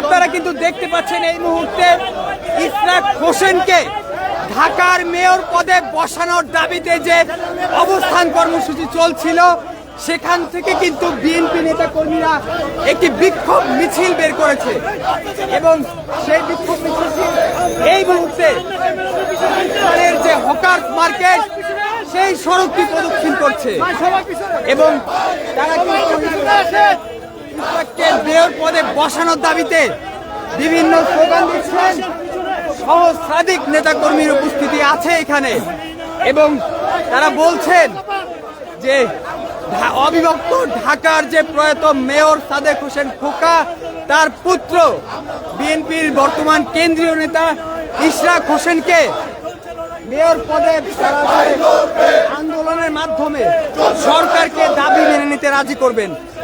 আপনারা কিন্তু দেখতে পাচ্ছেন এই মুহূর্তে ইসরাক হোসেনকে ঢাকার মেয়র পদে বসানোর দাবিতে যে অবস্থান কর্মসূচি চলছিল, সেখান থেকে কিন্তু বিএনপি নেতা কর্মীরা একটি বিক্ষোভ মিছিল বের করেছে। এবং সেই বিক্ষোভ মিছিলটি এই মুহূর্তে যে হকার মার্কেট, সেই সড়কটি প্রদক্ষিণ করছে। এবং তারা কিন্তু মেয়র পদে বসানোর দাবিতে বিভিন্ন স্লোগান দিচ্ছেন সহস্রাধিক নেতাকর্মীর উপস্থিতি আছে এখানে। এবং তারা বলছেন যে অবিভক্ত ঢাকার যে প্রয়াত মেয়র সাদেক হোসেন খোকা, তার পুত্র বিএনপির বর্তমান কেন্দ্রীয় নেতা ইশরাক হোসেনকে মেয়র পদে আন্দোলনের মাধ্যমে সরকারকে দাবি মেনে নিতে রাজি করবেন।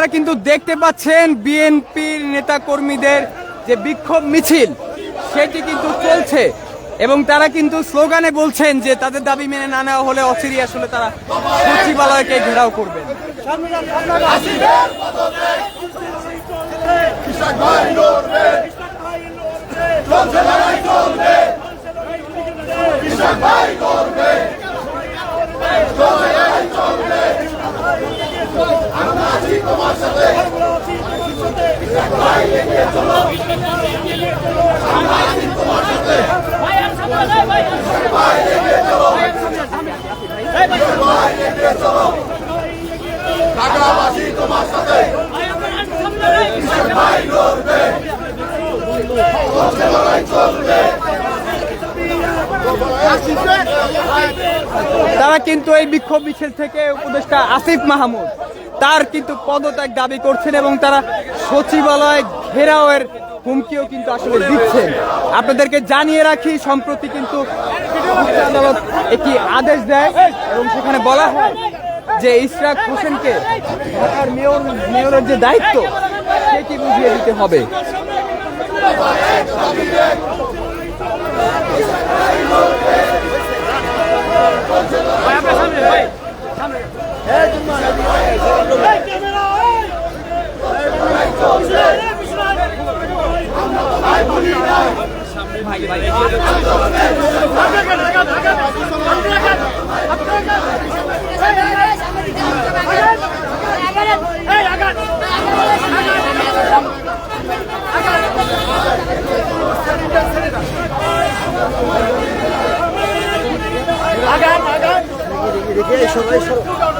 আপনারা কিন্তু দেখতে পাচ্ছেন বিএনপির নেতা কর্মীদের যে বিক্ষোভ মিছিল সেটি কিন্তু চলছে এবং তারা কিন্তু স্লোগানে বলছেন যে তাদের দাবি মেনে না নেওয়া হলে অচিরি আসলে তারা সচিবালয়কে ঘেরাও করবেন তারা কিন্তু এই বিক্ষোভ মিছিল থেকে উপদেষ্টা আসিফ মাহমুদ তার কিন্তু পদত্যাগ দাবি করছেন এবং তারা সচিবালয় ঘেরাওয়ের হুমকিও কিন্তু আসলে দিচ্ছে আপনাদেরকে জানিয়ে রাখি, সম্প্রতি কিন্তু আদালত একটি আদেশ দেয় এবং সেখানে বলা হয় যে ইশরাক হোসেনকে ঢাকার মেয়র মেয়রের যে দায়িত্ব সেটি বুঝিয়ে দিতে হবে? আগান আগান সবাই সবাই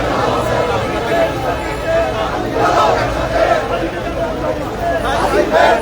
Hey!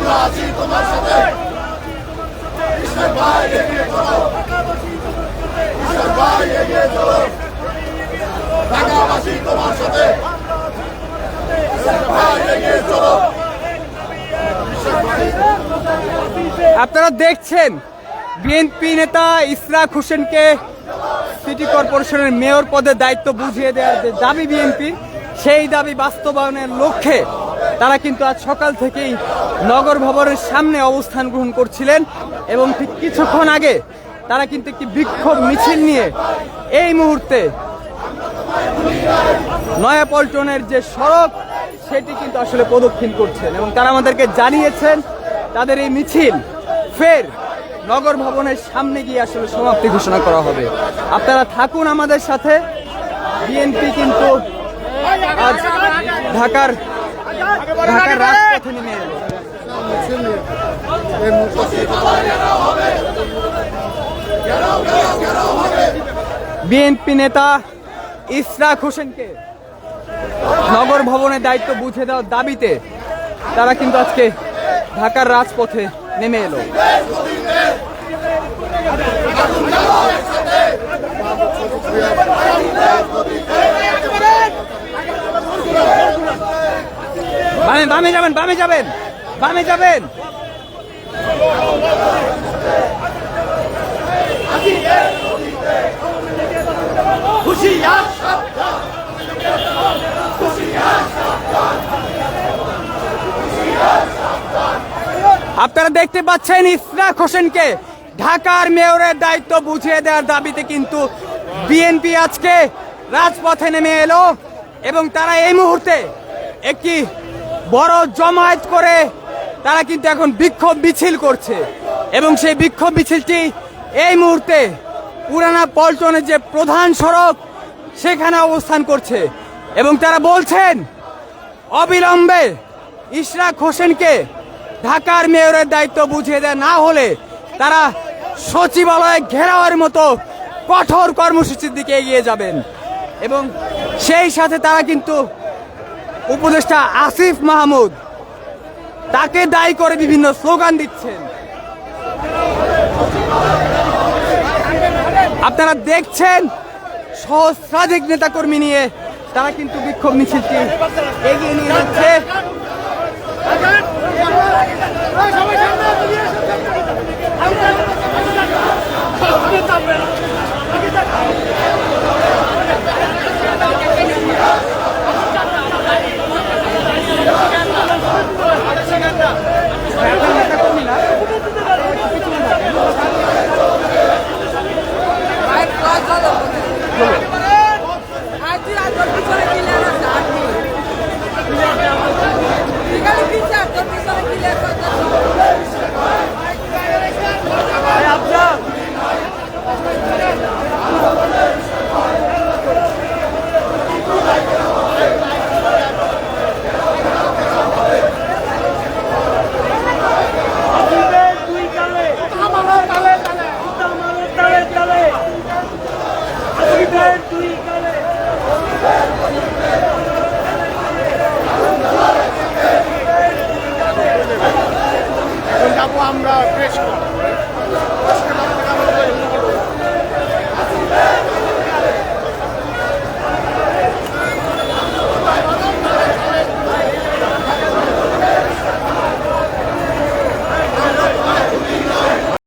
আমরা আছি তোমার সাথে। আপনারা দেখছেন বিএনপি নেতা ইসরাক হোসেনকে সিটি কর্পোরেশনের মেয়র পদে দায়িত্ব বুঝিয়ে দেওয়ার যে দাবি বিএনপি, সেই দাবি বাস্তবায়নের লক্ষ্যে তারা কিন্তু আজ সকাল থেকেই নগর ভবনের সামনে অবস্থান গ্রহণ করছিলেন এবং ঠিক কিছুক্ষণ আগে তারা কিন্তু একটি বিক্ষোভ মিছিল নিয়ে এই মুহূর্তে নয়াপল্টনের যে সড়ক, সেটি কিন্তু আসলে প্রদক্ষিণ করছেন এবং তারা আমাদেরকে জানিয়েছেন তাদের এই মিছিল ফের নগর ভবনের সামনে গিয়ে আসলে সমাপ্তি ঘোষণা করা হবে। আপনারা থাকুন আমাদের সাথে। বিএনপি কিন্তু আজ ঢাকার ঢাকার রাজপথে নেমে এলো বিএনপি নেতা ইসরাক হোসেনকে নগর ভবনের দায়িত্ব বুঝে দেওয়ার দাবিতে তারা কিন্তু আজকে ঢাকার রাজপথে নেমে এলো। বামে বামে যাবেন বামে যাবেন বামে যাবেন। আপনারা দেখতে পাচ্ছেন ইসরাক হোসেনকে ঢাকার মেয়রের দায়িত্ব বুঝিয়ে দেওয়ার দাবিতে কিন্তু বিএনপি আজকে রাজপথে নেমে এলো এবং তারা এই মুহূর্তে একটি বড় জমায়েত করে তারা কিন্তু এখন বিক্ষোভ মিছিল করছে। এবং সেই বিক্ষোভ মিছিলটি এই মুহূর্তে পুরানা পল্টনের যে প্রধান সড়ক, সেখানে অবস্থান করছে। এবং তারা বলছেন, অবিলম্বে ইশরাক হোসেনকে ঢাকার মেয়রের দায়িত্ব বুঝিয়ে দেয়। না হলে তারা সচিবালয়ে ঘেরাওয়ার মতো কঠোর কর্মসূচির দিকে এগিয়ে যাবেন। এবং সেই সাথে তারা কিন্তু উপদেষ্টা আসিফ মাহমুদ, তাকে দায়ী করে বিভিন্ন স্লোগান দিচ্ছেন। আপনারা দেখছেন, সহস্রাধিক নেতাকর্মী নিয়ে তারা কিন্তু বিক্ষোভ মিছিলটি এগিয়ে নিয়ে যাচ্ছে। দেবে। এখন যাব আমরা ফ্রেশ করে